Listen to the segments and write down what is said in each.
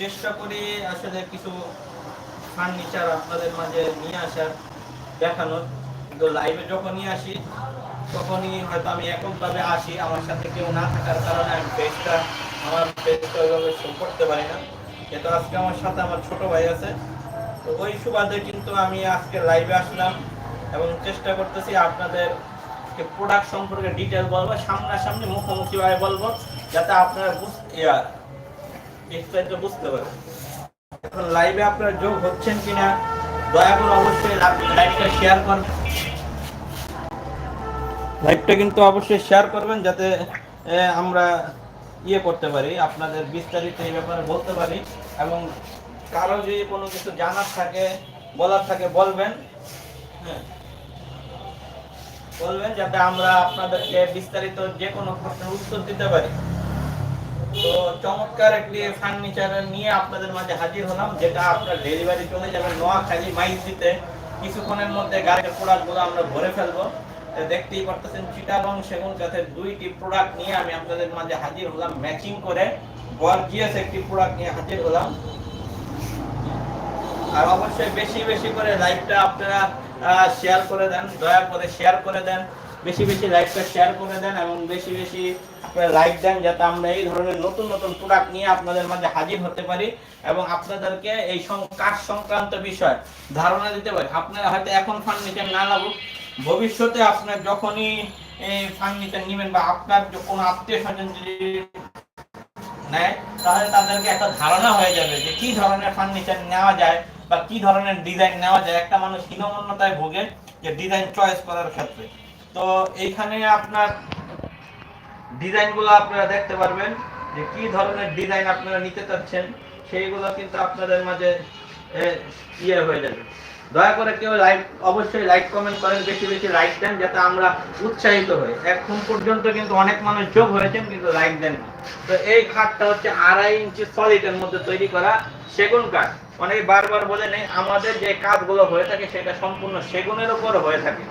চেষ্টা করি আসলে কিছু ফার্নিচার আপনাদের মাঝে নিয়ে আসার দেখানোর। কিন্তু লাইভে যখনই আসি, তখনই হয়তো আমি এককভাবে আসি, আমার সাথে কেউ না থাকার কারণে আমি পেজটা আমার পেজটা ওইভাবে শো করতে পারি না। কিন্তু আজকে আমার সাথে আমার ছোট ভাই আছে, তো ওই সুবাদে কিন্তু আমি আজকে লাইভে আসলাম এবং চেষ্টা করতেছি আপনাদের প্রোডাক্ট সম্পর্কে ডিটেল বলব, সামনাসামনি মুখোমুখিভাবে বলব, যাতে আপনারা বুঝতে এখন লাইভে যোগ হচ্ছেন কিনা, দয়া করে অবশ্যই লাইভটা শেয়ার লাইভটা কিন্তু অবশ্যই শেয়ার করবেন যাতে আমরা ইয়ে করতে পারি, আপনাদের বিস্তারিত এই ব্যাপারে বলতে পারি এবং কারও যদি কোনো কিছু জানার থাকে, বলার থাকে, বলবেন হ্যাঁ বলবেন যাতে আমরা আপনাদেরকে বিস্তারিত যে কোনো প্রশ্নের উত্তর দিতে পারি। তো চমৎকার একটি ফার্নিচার নিয়ে আপনাদের মাঝে হাজির হলাম, যেটা আপনার ডেলিভারি চলে যাবে নোয়াখালী কিছুক্ষণের মধ্যে গাড়ির প্রোডাক্টগুলো আমরা ভরে ফেলব। দেখতেই পারতেছেন সেগুন দুইটি প্রোডাক্ট নিয়ে আমি আপনাদের মাঝে হাজির হলাম ম্যাচিং করে গর্জিয়াস একটি প্রোডাক্ট নিয়ে হাজির হলাম। আর অবশ্যই বেশি বেশি করে লাইভটা আপনারা শেয়ার করে দেন, দয়া করে শেয়ার করে দেন। বেশি বেশি লাইভটা শেয়ার করে দেন এবং বেশি বেশি লাইক দেন যাতে আমরা এই ধরনের নতুন নতুন প্রোডাক্ট নিয়ে আপনাদের মাঝে হাজির হতে পারি এবং আপনাদেরকে এই কাঠ সংক্রান্ত বিষয় ধারণা দিতে পারি। আপনারা হয়তো এখন ফার্নিচার না লাগুক, ভবিষ্যতে আপনার যখনই এই ফার্নিচার নেবেন বা আপনার কোনো আত্মীয় স্বজন যদি নেয়, তাহলে তাদেরকে একটা ধারণা হয়ে যাবে যে কি ধরনের ফার্নিচার নেওয়া যায় বা কি ধরনের ডিজাইন নেওয়া যায়। একটা মানুষ হীনমন্যতায় ভোগে যে ডিজাইন চয়েস করার ক্ষেত্রে। তো এইখানে আপনার ডিজাইনগুলো আপনারা দেখতে পারবেন যে কি ধরনের ডিজাইন আপনারা নিতে চাচ্ছেন, সেইগুলো কিন্তু আপনাদের মাঝে ইয়ে হয়ে যাবে। দয়া করে কেউ লাইক, অবশ্যই লাইক কমেন্ট করেন, বেশি বেশি লাইক দেন, যাতে আমরা উৎসাহিত হই। এখন পর্যন্ত কিন্তু অনেক মানুষ যোগ হয়েছেন, কিন্তু লাইক দেন না। তো এই খাটটা হচ্ছে আড়াই ইঞ্চি সলিডের মধ্যে তৈরি করা সেগুন কাঠ অনেকে বারবার বলে নেই, আমাদের যে কাঠগুলো হয়ে থাকে, সেটা সম্পূর্ণ সেগুনের উপর হয়ে থাকে।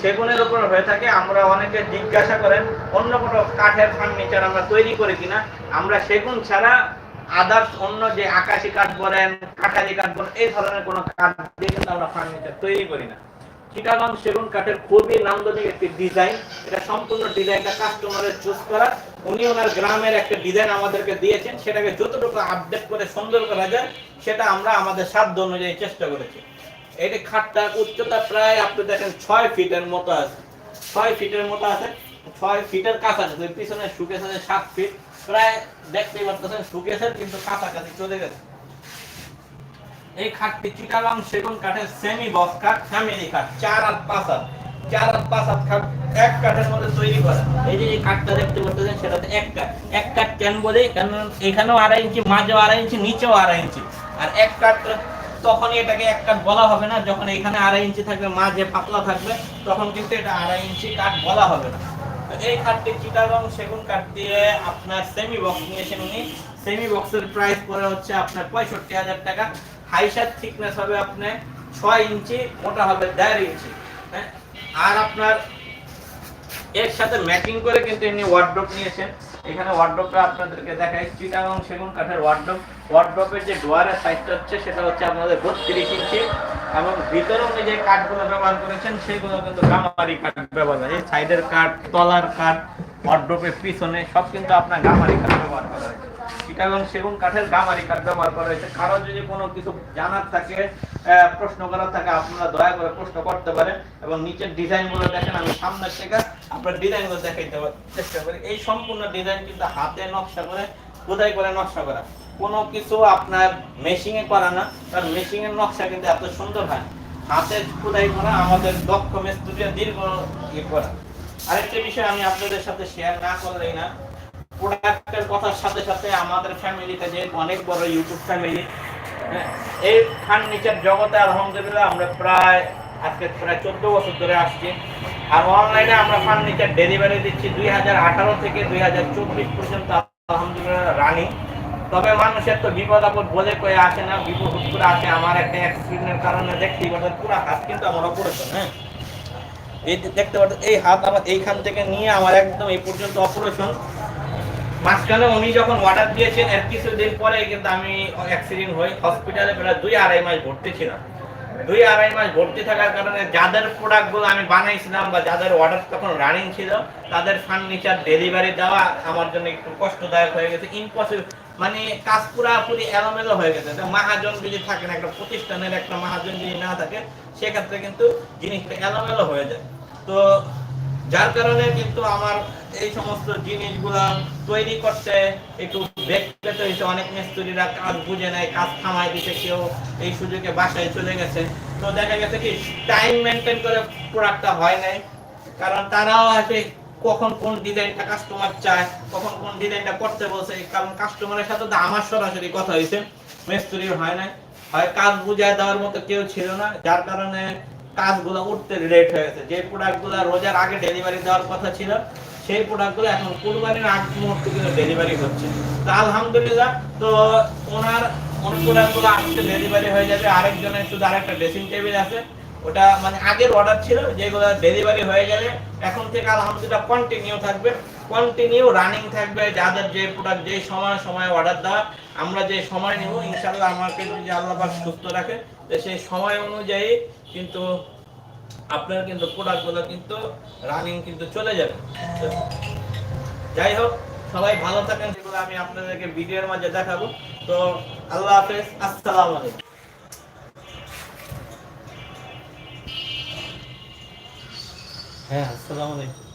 সেগুনের উপর হয়ে থাকে, আমরা অনেকে জিজ্ঞাসা করেন, অন্য কোনো কাঠের ফার্নিচার আমরা তৈরি করি কিনা, আমরা সেগুন ছাড়া আদার্স অন্য যে আকাশি কাঠ বলেন, কাঠালি কাঠ বলেন, এই ধরনের কোনো কাঠ দিয়ে কিন্তু আমরা ফার্নিচার তৈরি করি না। চিটাগং সেগুন কাঠের খুবই নান্দনিক একটি ডিজাইন এটা সম্পূর্ণ ডিজাইনটা কাস্টমারের চুজ করা। উনি ওনার গ্রামের একটা ডিজাইন আমাদেরকে দিয়েছেন, সেটাকে যতটুকু আপডেট করে সুন্দর করা যায়, সেটা আমরা আমাদের সাধ্য অনুযায়ী চেষ্টা করেছি। এটি খাটটা উচ্চতা প্রায়, আপনি দেখেন ছয় ফিটের মতো আছে। ছয় ফিটের মতো আছে, ছয় ফিটের কাছাকাছি পিছনে সুকেশ আছে সাত ফিট। প্রায় দেখতেই পারতেছেন সুকেশের কিন্তু কাছাকাছি চলে গেছে। এই খাটটি চিটাগাং সেগুন কাঠের সেমি বক্স কাঠ ফ্যামিলি কাঠ চার আর পাঁচ হাত। চার আর পাঁচ হাত খাট, এক কাঠের মধ্যে তৈরি করা। এই যে এই কাঠটা দেখতে পাচ্ছেন সেটাতে এক কাঠ। এক কাঠ কেন বলি? কারণ এখানেও আড়াই ইঞ্চি, মাঝেও আড়াই ইঞ্চি, নিচেও আড়াই ইঞ্চি। আর এক কাঠ তখনই এটাকে এক কাঠ বলা হবে না, যখন এখানে আড়াই ইঞ্চি থাকবে, মাঝে পাতলা থাকবে, তখন কিন্তু এটা আড়াই ইঞ্চি কাঠ বলা হবে না। এই কাঠটি চিটাগং সেগুন কাঠ দিয়ে আপনার সেমি বক্স নিয়েছেন উনি। সেমি বক্সের প্রাইস পড়ে হচ্ছে আপনার পঁয়ষট্টি হাজার টাকা। হাইসার থিকনেস হবে আপনার ছয় ইঞ্চি, মোটা হবে দেড় ইঞ্চি। হ্যাঁ? আর আপনার এর সাথে ম্যাচিং করে কিন্তু এমনি ওয়ার্ড্রপ নিয়েছেন। এখানে ওয়ার্ড্রপটা আপনাদেরকে দেখাই। এবং সেগুন কাঠের ওয়ার্ড্রপ ওয়ার্ড্রপের যে ডোয়ারের সাইজটা হচ্ছে, সেটা হচ্ছে আপনাদের বত্রিশ ইঞ্চি। এবং ভিতরে উনি যে কাঠগুলো ব্যবহার করেছেন, সেগুলো কিন্তু কামারি কাঠ ব্যবহার এই সাইডের কাঠ, তলার কাঠ ওয়ার্ড্রপের পিছনে সব কিন্তু আপনার গামারি কাঠ ব্যবহার করা হয়েছে। চিটাগং সেগুন কাঠের গামারি কাঠ ব্যবহার করা হয়েছে। কারও যদি কোনো কিছু জানার থাকে প্রশ্ন করার থাকে, আপনারা দয়া করে প্রশ্ন করতে পারেন এবং নিচের ডিজাইনগুলো দেখেন, আমি সামনের থেকে আপনার ডিজাইনগুলো দেখাইতে চেষ্টা করি। এই সম্পূর্ণ ডিজাইন কিন্তু হাতে নকশা করে, খোদাই করে নকশা করা। কোনো কিছু আপনার মেশিংয়ে করা না, কারণ মেশিংয়ের নকশা কিন্তু এত সুন্দর হয়। হাতে খোদাই করা আমাদের দক্ষ মিস্ত্রিরা দীর্ঘ ইয়ে করা। আরেকটা বিষয় আমি আপনাদের সাথে শেয়ার না করলেই না। প্রোডাক্টের কথার সাথে সাথে আমাদের ফ্যামিলিতে যে অনেক বড় ইউটিউব ফ্যামিলি এই ফার্নিচার জগতে, আলহামদুলিল্লাহ, আমরা প্রায় আজকে প্রায় চোদ্দ বছর ধরে আসছি। আর অনলাইনে আমরা ফার্নিচার ডেলিভারি দিচ্ছি দুই হাজার আঠারো থেকে দুই হাজার চব্বিশ পর্যন্ত, আলহামদুলিল্লাহ রানি তবে মানুষের তো বিপদ আপদ বলে কয়ে আসে না, বিপদ করে আসে। আমার একটা অ্যাক্সিডেন্টের কারণে দেখছি পুরো হাত কিন্তু আমার অপারেশন হ্যাঁ। এই দেখতে পাচ্ছ, এই হাত আমার এইখান থেকে নিয়ে আমার একদম এই পর্যন্ত অপারেশন মাঝখানে উনি যখন অর্ডার দিয়েছেন এক কিছুদিন পরে কিন্তু আমি অ্যাক্সিডেন্ট হই। হসপিটালে প্রায় দুই আড়াই মাস ভর্তি ছিলাম। দুই আড়াই মাস ভর্তি থাকার কারণে যাদের প্রোডাক্টগুলো আমি বানাইছিলাম বা যাদের অর্ডার তখন রানিং ছিল, তাদের ফার্নিচার ডেলিভারি দেওয়া আমার জন্য একটু কষ্টদায়ক হয়ে গেছে। ইম্পসিবল মানে কাজ পুরাপুরি এলোমেলো হয়ে গেছে। মাহাজন যদি থাকে না, একটা প্রতিষ্ঠানের একটা মাহাজন যদি না থাকে, সেক্ষেত্রে কিন্তু জিনিসটা এলোমেলো হয়ে যায়। তো যার কারণে কিন্তু আমার এই সমস্ত জিনিসগুলা তৈরি করতে একটু ব্রেক পেতে হয়েছে। অনেক মিস্ত্রিরা কাজ বুঝে নেয় কাজ থামায় দিতে কেউ এই সুযোগে বাসায় চলে গেছে। তো দেখা গেছে কি টাইম মেনটেন করে প্রোডাক্টটা হয় নাই। কারণ তারাও আসে কখন কোন ডিজাইনটা কাস্টমার চায়, কখন কোন ডিজাইনটা করতে বলছে। কারণ কাস্টমারের সাথে তো আমার সরাসরি কথা হয়েছে। মিস্ত্রির হয় নাই। হয় কাজ বুঝায় দেওয়ার মতো কেউ ছিল না। যার কারণে কাজগুলো উঠতে লেট হয়ে গেছে। যে প্রোডাক্টগুলো রোজার আগে ডেলিভারি দেওয়ার কথা ছিল, সেই প্রোডাক্টগুলো এখন কুরবানির আগ মুহূর্তে কিন্তু ডেলিভারি হচ্ছে। তো আলহামদুলিল্লাহ, তো ওনার প্রোডাক্টগুলো আজকে ডেলিভারি হয়ে যাবে। আরেকজনের শুধু আরেকটা ড্রেসিং টেবিল আছে। ওটা মানে আগের অর্ডার ছিল, যেগুলো ডেলিভারি হয়ে গেলে এখন থেকে আলহামদুলিল্লাহ কন্টিনিউ থাকবে। কন্টিনিউ রানিং থাকবে, যাদের যে প্রোডাক্ট যে সময় সময় অর্ডার দেওয়া আমরা যে সময় নেব, ইনশাআল্লাহ আমাকে যদি আল্লাহ পাক সুস্থ রাখে, তো সেই সময় অনুযায়ী কিন্তু আপনার কিন্তু প্রোডাক্টগুলো কিন্তু রানিং কিন্তু চলে যাবে। যাই হোক, সবাই ভালো থাকেন, যেগুলো আমি আপনাদেরকে ভিডিওর মাঝে দেখাবো। তো আল্লাহ হাফেজ, আসসালামু আলাইকুম। হ্যাঁ আসসালামু আলাইকুম।